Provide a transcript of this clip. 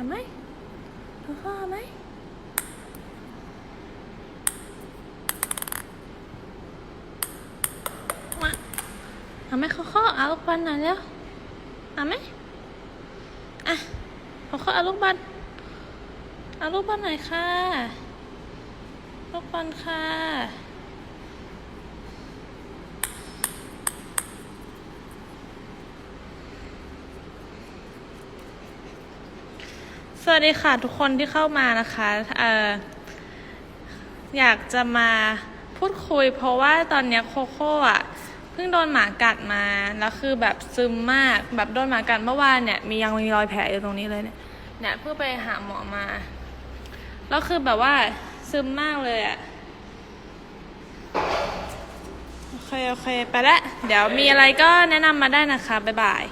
เอาไหมโคโค่เอาไหมมาเอาไหมโคโค่เอาลูกบอลหน่อยเร็วเอาไหมอะโคโค่เอาลูกบอลเอาลูกบอลหน่อยค่ะลูกบอลค่ะ สวัสดีค่ะทุกคนที่เข้ามานะคะเอ่ออยากจะมาพูดคุย เพราะว่าตอนเนี้ยโคโค่อะเพิ่งโดนหมากัดมาแล้วคือแบบซึมมากแบบโดนหมากัดเมื่อวานเนี่ยมียังมีรอยแผลอยู่ตรงนี้เลยเนี่ยเนี่ยเพิ่งไปหาหมอมาแล้วคือแบบว่าซึมมากเลยอะโอเคโอเคไปละเดี๋ยวมีอะไรก็แนะนำมาได้นะคะบ๊ายบาย